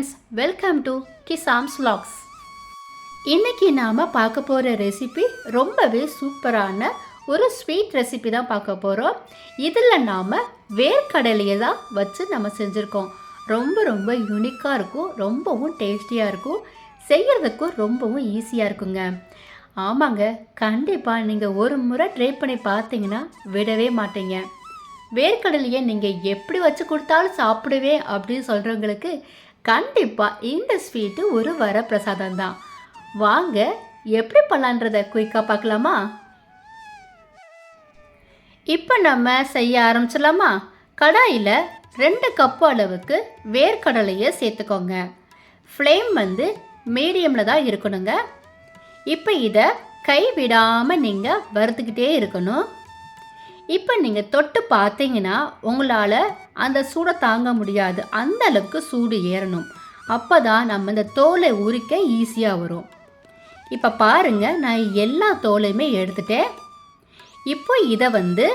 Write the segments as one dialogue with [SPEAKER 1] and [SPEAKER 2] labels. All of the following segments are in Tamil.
[SPEAKER 1] ஃப்ரெண்ட்ஸ் வெல்கம் டு கிசாம்ஸ் vlogs. இன்றைக்கி நாம் பார்க்க போகிற ரெசிபி ரொம்பவே சூப்பரான ஒரு ஸ்வீட் ரெசிபி தான் பார்க்க போகிறோம் இதில் நாம் வேர்க்கடலையை தான் வச்சு நம்ம செஞ்சுருக்கோம். ரொம்ப ரொம்ப யூனிக்காக இருக்கும் ரொம்பவும் டேஸ்டியாக இருக்கும். செய்கிறதுக்கும் ரொம்பவும் ஈஸியாக இருக்குங்க. ஆமாங்க கண்டிப்பாக நீங்கள் ஒரு முறை ட்ரை பண்ணி பார்த்தீங்கன்னா விடவே மாட்டீங்க. வேர்க்கடலையை நீங்கள் எப்படி வச்சு கொடுத்தாலும் சாப்பிடுவேன் அப்படின்னு சொல்கிறவங்களுக்கு கண்டிப்பாக இந்த ஸ்வீட்டு ஒரு வரப்பிரசாதம் தான் வாங்க எப்படி பண்ணலான்றத குயிக்காக பார்க்கலாமா? இப்போ நம்ம செய்ய ஆரம்பிச்சிடலாமா? கடாயில் ரெண்டு கப்பு அளவுக்கு வேர்க்கடலையை சேர்த்துக்கோங்க. ஃப்ளேம் வந்து மீடியமில் தான் இருக்கணுங்க. இப்போ இதை கை விடாமல் நீங்கள் வறுத்துக்கிட்டே இருக்கணும். இப்போ நீங்கள் தொட்டு பார்த்தீங்கன்னா உங்களால் அந்த சூடை தாங்க முடியாது. அந்த அளவுக்கு சூடு ஏறணும். அப்போ தான் நம்ம இந்த தோலை உரிக்க ஈஸியாக வரும். இப்போ பாருங்கள் நான் எல்லா தோலையுமே எடுத்துட்டேன். இப்போ இதை வந்து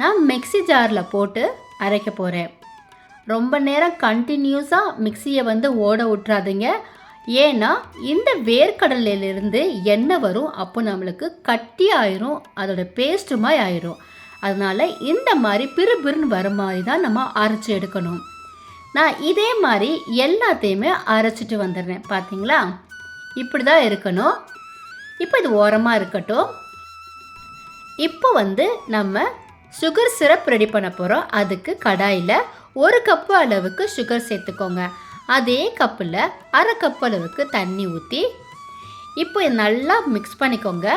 [SPEAKER 1] நான் மிக்ஸி ஜாரில் போட்டு அரைக்க போகிறேன் ரொம்ப நேரம் கண்டினியூஸாக மிக்சியை வந்து ஓட விட்றாதீங்க ஏன்னா இந்த வேர்க்கடலையிலிருந்து எண்ணெய் வரும் அப்போ நம்மளுக்கு கட்டி ஆயிரும் அதோட பேஸ்ட்டு மாதிரி ஆயிரும். அதனால் இந்த மாதிரி பிறுபிறுன்னு வர மாதிரி தான் நம்ம அரைச்சி எடுக்கணும். நான் இதே மாதிரி எல்லாத்தையுமே அரைச்சிட்டு வந்துடுறேன் பார்த்தீங்களா இப்படி தான் இருக்கணும். இப்போ இது ஓரமாக இருக்கட்டும். இப்போ வந்து நம்ம சுகர் சிரப் ரெடி பண்ண போகிறோம் அதுக்கு கடாயில் ஒரு கப்பு அளவுக்கு சுகர் சேர்த்துக்கோங்க. அதே கப்பில் அரை கப் அளவுக்கு தண்ணி ஊற்றி இப்போ நல்லா மிக்ஸ் பண்ணிக்கோங்க.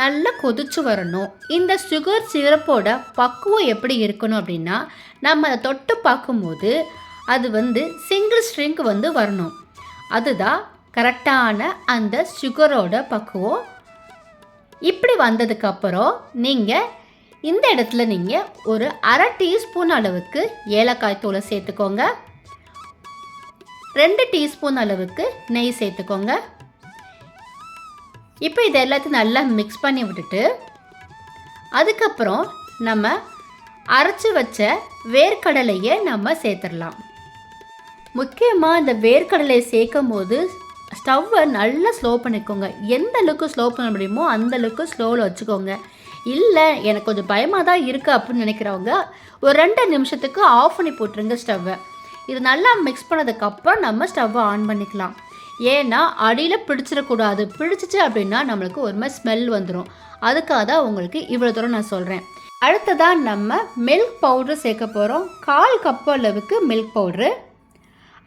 [SPEAKER 1] நல்லா கொதிச்சு வரணும். இந்த சுகர் சிரப்போட பக்குவம் எப்படி இருக்கணும் அப்படின்னா நம்ம அதை தொட்டு பார்க்கும்போது அது வந்து சிங்கிள் ஸ்ட்ரிங்க் வந்து வரணும். அதுதான் கரெக்டான அந்த சுகரோட பக்குவம். இப்படி வந்ததுக்கப்புறம் நீங்கள் இந்த இடத்துல நீங்கள் ஒரு அரை டீஸ்பூன் அளவுக்கு ஏலக்காய் தூளை சேர்த்துக்கோங்க. ரெண்டு டீஸ்பூன் அளவுக்கு நெய் சேர்த்துக்கோங்க. இப்போ இது எல்லாத்தையும் நல்லா மிக்ஸ் பண்ணி விட்டுட்டு அதுக்கப்புறம் நம்ம அரைச்சி வச்ச வேர்க்கடலையை நம்ம சேர்த்துடலாம். முக்கியமாக இந்த வேர்க்கடலையை சேர்க்கும் போது ஸ்டவ்வை நல்லா ஸ்லோ பண்ணிக்கோங்க. எந்த அளவுக்கு ஸ்லோ பண்ண முடியுமோ அந்த அளவுக்கு ஸ்லோவில் வச்சுக்கோங்க. இல்லை எனக்கு கொஞ்சம் பயமாக தான் இருக்குது அப்படின்னு நினைக்கிறவங்க ஒரு ரெண்டு நிமிஷத்துக்கு ஆஃப் பண்ணி போட்டுருங்க ஸ்டவ்வை இது நல்லா மிக்ஸ் பண்ணதுக்கப்புறம் நம்ம ஸ்டவ்வை ஆன் பண்ணிக்கலாம். ஏன்னா அடியில் பிடிச்சிடக்கூடாது. பிடிச்சிச்சு அப்படின்னா நம்மளுக்கு ஒரு மாதிரி ஸ்மெல் வந்துடும் அதுக்காக தான் உங்களுக்கு இவ்வளோ தூரம் நான் சொல்கிறேன் அடுத்ததாக நம்ம மில்க் பவுட்ரு சேர்க்க போகிறோம் கால் கப் அளவுக்கு மில்க் பவுட்ரு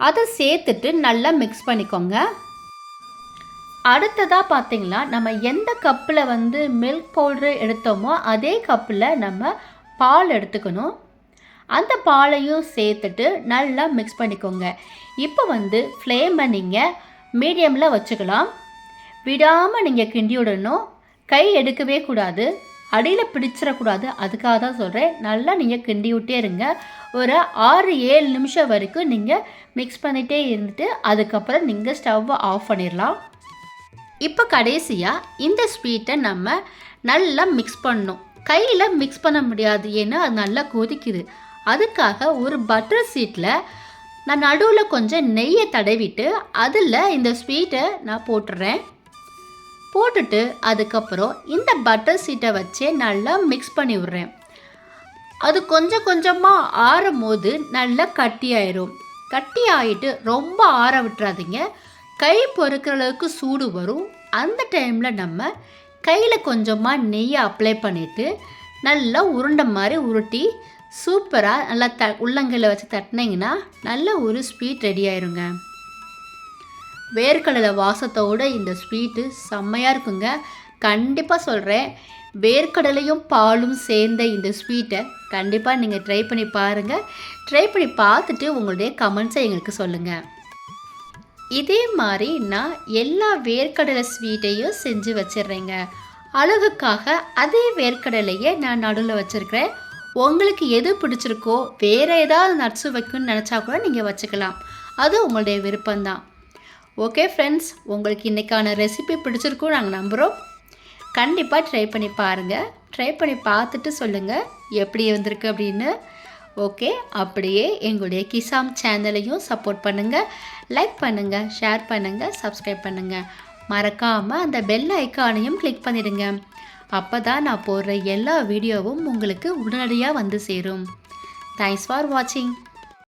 [SPEAKER 1] அதை சேர்த்துட்டு நல்லா மிக்ஸ் பண்ணிக்கோங்க. அடுத்ததாக பார்த்தீங்கன்னா நம்ம எந்த கப்பில் வந்து மில்க் பவுட்ரு எடுத்தோமோ அதே கப்பில் நம்ம பால் எடுத்துக்கணும். அந்த பாலையும் சேர்த்துட்டு நல்லா மிக்ஸ் பண்ணிக்கோங்க. இப்போ வந்து ஃப்ளேமை நீங்கள் மீடியமில் வச்சுக்கலாம். விடாமல் நீங்கள் கிண்டி விடணும் கை எடுக்கவே கூடாது. அடியில் பிடிச்சிடக்கூடாது. அதுக்காக தான் சொல்கிறேன் நல்லா நீங்கள் கிண்டி விட்டே இருங்க. ஒரு ஆறு ஏழு நிமிஷம் வரைக்கும் நீங்கள் மிக்ஸ் பண்ணிகிட்டே இருந்துட்டு அதுக்கப்புறம் நீங்கள் ஸ்டவ்வை ஆஃப் பண்ணிடலாம். இப்போ கடைசியாக இந்த ஸ்வீட்டை நம்ம நல்லா மிக்ஸ் பண்ணணும். கையில் மிக்ஸ் பண்ண முடியாது. ஏன்னா அது நல்லா கொதிக்குது. அதுக்காக ஒரு பட்டர் சீட்டில் நான் நடுவில் கொஞ்சம் நெய்யை தடவிட்டு அதில் இந்த ஸ்வீட்டை நான் போட்டுடுறேன் போட்டுட்டு அதுக்கப்புறம் இந்த பட்டர் சீட்டை வச்சே நல்லா மிக்ஸ் பண்ணி விட்றேன். அது கொஞ்சம் கொஞ்சமாக ஆறும் போது நல்லா கட்டி ஆயிரும். கட்டி ஆகிட்டு ரொம்ப ஆற விட்டுறாதீங்க. கை பொறுக்கிற அளவுக்கு சூடு வரும். அந்த டைமில் நம்ம கையில் கொஞ்சமாக நெய்யை அப்ளை பண்ணிவிட்டு நல்லா உருண்டை மாதிரி உருட்டி சூப்பராக நல்லா த உள்ளங்கையில் வச்சு தட்டினீங்கன்னா நல்ல ஒரு ஸ்வீட் ரெடி ஆயிருங்க. வேர்க்கடலை வாசத்தோடு இந்த ஸ்வீட்டு செம்மையாக இருக்குங்க. கண்டிப்பாக சொல்கிறேன் வேர்க்கடலையும் பாலும் சேர்ந்த இந்த ஸ்வீட்டை கண்டிப்பாக நீங்கள் ட்ரை பண்ணி பாருங்கள் ட்ரை பண்ணி பார்த்துட்டு உங்களுடைய கமெண்ட்ஸை எங்களுக்கு சொல்லுங்கள் இதே மாதிரி நான் எல்லா வேர்க்கடலை ஸ்வீட்டையும் செஞ்சு வச்சிடுறேங்க. அழகுக்காக அதே வேர்க்கடலையே நான் நடுவில் வச்சுருக்கிறேன். உங்களுக்கு எது பிடிச்சிருக்கோ வேறு ஏதாவது நட்ஸு வைக்கணும்னு நினச்சா கூட நீங்கள் வச்சுக்கலாம். அது உங்களுடைய விருப்பம்தான். ஓகே ஃப்ரெண்ட்ஸ் உங்களுக்கு இன்றைக்கான ரெசிபி பிடிச்சிருக்கும் நாங்கள் நம்புகிறோம் கண்டிப்பாக ட்ரை பண்ணி பாருங்கள் ட்ரை பண்ணி பார்த்துட்டு சொல்லுங்கள் எப்படி வந்திருக்கு அப்படின்னு. ஓகே அப்படியே எங்களுடைய கிசாம் சேனலையும் சப்போர்ட் பண்ணுங்கள் லைக் பண்ணுங்கள் ஷேர் பண்ணுங்கள் சப்ஸ்கிரைப் பண்ணுங்கள் மறக்காமல் அந்த பெல் ஐக்கானையும் கிளிக் பண்ணிடுங்க. அப்போ தான் நான் போடுற எல்லா வீடியோவும் உங்களுக்கு உடனடியாக வந்து சேரும். தேங்க்ஸ் ஃபார் வாட்சிங்